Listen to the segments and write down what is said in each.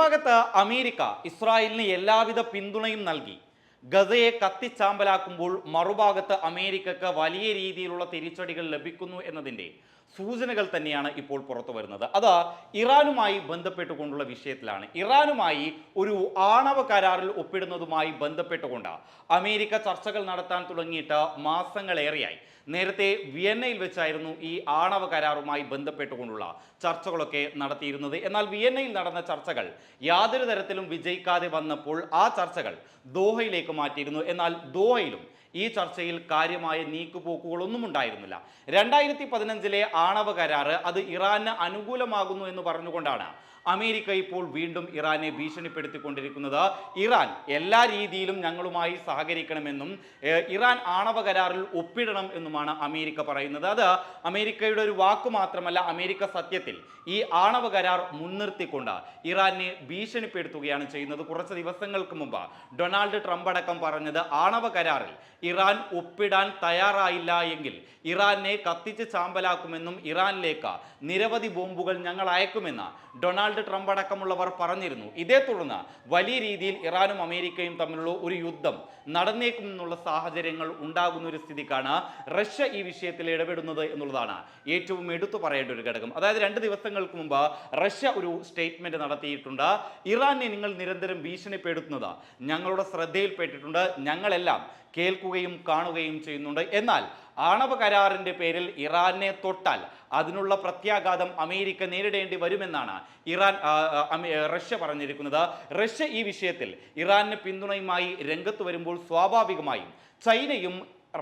ഭാഗത്ത് അമേരിക്ക ഇസ്രായേലിന് എല്ലാവിധ പിന്തുണയും നൽകി. ഗസയെ കത്തിച്ചാമ്പലാക്കുമ്പോൾ മറുഭാഗത്ത് അമേരിക്കക്ക് വലിയ രീതിയിലുള്ള തിരിച്ചടികൾ ലഭിക്കുന്നു എന്നതിന്റെ സൂചനകൾ തന്നെയാണ് ഇപ്പോൾ പുറത്തു വരുന്നത്. അത് ഇറാനുമായി ബന്ധപ്പെട്ടുകൊണ്ടുള്ള വിഷയത്തിലാണ്. ഇറാനുമായി ഒരു ആണവ കരാറിൽ ഒപ്പിടുന്നതുമായി ബന്ധപ്പെട്ടുകൊണ്ട് അമേരിക്ക ചർച്ചകൾ നടത്താൻ തുടങ്ങിയിട്ട് മാസങ്ങളേറെയായി. നേരത്തെ വിയന്നയിൽ വെച്ചായിരുന്നു ഈ ആണവ കരാറുമായി ബന്ധപ്പെട്ടുകൊണ്ടുള്ള ചർച്ചകളൊക്കെ നടത്തിയിരുന്നത്. എന്നാൽ വിയന്നയിൽ നടന്ന ചർച്ചകൾ യാതൊരു തരത്തിലും വിജയിക്കാതെ വന്നപ്പോൾ ആ ചർച്ചകൾ ദോഹയിലേക്ക് മാറ്റിയിരുന്നു. എന്നാൽ ദോഹയിലും ഈ ചർച്ചയിൽ കാര്യമായ നീക്കുപോക്കുകളൊന്നും ഉണ്ടായിരുന്നില്ല. രണ്ടായിരത്തി പതിനഞ്ചിലെ ആണവ കരാറ് അത് ഇറാന് അനുകൂലമാകുന്നു എന്ന് പറഞ്ഞുകൊണ്ടാണ് അമേരിക്ക ഇപ്പോൾ വീണ്ടും ഇറാനെ ഭീഷണിപ്പെടുത്തിക്കൊണ്ടിരിക്കുന്നത്. ഇറാൻ എല്ലാ രീതിയിലും ഞങ്ങളുമായി സഹകരിക്കണമെന്നും ഇറാൻ ആണവ കരാറിൽ ഒപ്പിടണം എന്നുമാണ് അമേരിക്ക പറയുന്നത്. അത് അമേരിക്കയുടെ ഒരു വാക്ക് മാത്രമല്ല അമേരിക്ക സത്യത്തിൽ ഈ ആണവ കരാർ മുൻനിർത്തിക്കൊണ്ട് ഇറാനെ ഭീഷണിപ്പെടുത്തുകയാണ് ചെയ്യുന്നത്. കുറച്ച് ദിവസങ്ങൾക്ക് മുമ്പ് ഡൊണാൾഡ് ട്രംപ് അടക്കം പറഞ്ഞത് ആണവ കരാറിൽ ഇറാൻ ഒപ്പിടാൻ തയ്യാറായില്ല എങ്കിൽ ഇറാനെ കത്തിച്ച് ചാമ്പലാക്കുമെന്നും ഇറാനിലേക്ക് നിരവധി ബോംബുകൾ ഞങ്ങൾ അയക്കുമെന്ന് ഡൊണാൾഡ് ട്രംപ് അടക്കമുള്ളവർ പറഞ്ഞിരുന്നു. ഇതേ തുടർന്ന് വലിയ രീതിയിൽ ഇറാനും അമേരിക്കയും തമ്മിലുള്ള ഒരു യുദ്ധം നടന്നേക്കുമെന്നുള്ള സാഹചര്യങ്ങൾ ഉണ്ടാകുന്ന ഒരു സ്ഥിതിക്കാണ് റഷ്യ ഈ വിഷയത്തിൽ ഇടപെടുന്നത് എന്നുള്ളതാണ് ഏറ്റവും എടുത്തു പറയേണ്ട ഒരു ഘടകം. അതായത് രണ്ട് ദിവസങ്ങൾക്ക് മുമ്പ് റഷ്യ ഒരു സ്റ്റേറ്റ്മെന്റ് നടത്തിയിട്ടുണ്ട്. ഇറാനെ നിങ്ങൾ നിരന്തരം ഭീഷണിപ്പെടുത്തുന്നത് ഞങ്ങളുടെ ശ്രദ്ധയിൽപ്പെട്ടിട്ടുണ്ട്. ഞങ്ങളെല്ലാം കേൾക്കുകയും കാണുകയും ചെയ്യുന്നുണ്ട്. എന്നാൽ ആണവ കരാറിന്റെ പേരിൽ ഇറാനെ തൊട്ടാൽ അതിനുള്ള പ്രത്യാഘാതം അമേരിക്ക നേരിടേണ്ടി വരുമെന്നാണ് ഇറാൻ റഷ്യ പറഞ്ഞിരിക്കുന്നത്. റഷ്യ ഈ വിഷയത്തിൽ ഇറാന് പിന്തുണയുമായി രംഗത്ത് വരുമ്പോൾ സ്വാഭാവികമായും ചൈനയും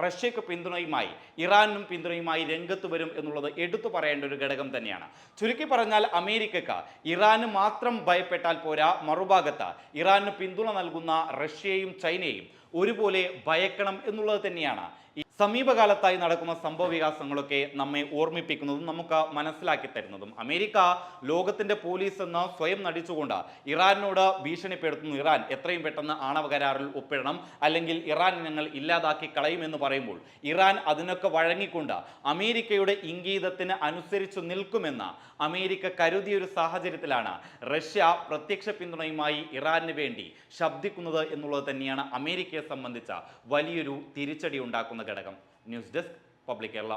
റഷ്യക്ക് പിന്തുണയുമായി ഇറാനും പിന്തുണയുമായി രംഗത്ത് വരും എന്നുള്ളത് എടുത്തു പറയേണ്ട ഒരു ഘടകം തന്നെയാണ്. ചുരുക്കി പറഞ്ഞാൽ അമേരിക്കക്ക് ഇറാന് മാത്രം ഭയപ്പെട്ടാൽ പോരാ മറുഭാഗത്ത് ഇറാന് പിന്തുണ നൽകുന്ന റഷ്യയും ചൈനയും ഒരുപോലെ ഭയക്കണം എന്നുള്ളത് തന്നെയാണ്. സമീപകാലത്തായി നടക്കുന്ന സംഭവ വികാസങ്ങളൊക്കെ നമ്മെ ഓർമ്മിപ്പിക്കുന്നതും നമുക്ക് മനസ്സിലാക്കി തരുന്നതും. അമേരിക്ക ലോകത്തിന്റെ പോലീസ് എന്ന് സ്വയം നടിച്ചുകൊണ്ട് ഇറാനോട് ഭീഷണിപ്പെടുത്തുന്നു. ഇറാൻ എത്രയും പെട്ടെന്ന് ആണവ കരാറിൽ ഒപ്പിടണം അല്ലെങ്കിൽ ഇറാൻ ഞങ്ങൾ ഇല്ലാതാക്കി കളയുമെന്ന് പറയുമ്പോൾ ഇറാൻ അതിനൊക്കെ വഴങ്ങിക്കൊണ്ട് അമേരിക്കയുടെ ഇംഗീതത്തിന് അനുസരിച്ചു നിൽക്കുമെന്ന് അമേരിക്ക കരുതിയ ഒരു സാഹചര്യത്തിലാണ് റഷ്യ പ്രത്യക്ഷ പിന്തുണയുമായി ഇറാന് വേണ്ടി ശബ്ദിക്കുന്നത് എന്നുള്ളത് തന്നെയാണ് അമേരിക്കയെ സംബന്ധിച്ച വലിയൊരു തിരിച്ചടി ഉണ്ടാക്കുന്ന ഘടകം ന്യൂസ് ഡെസ്ക് പബ്ലിക് കേരള.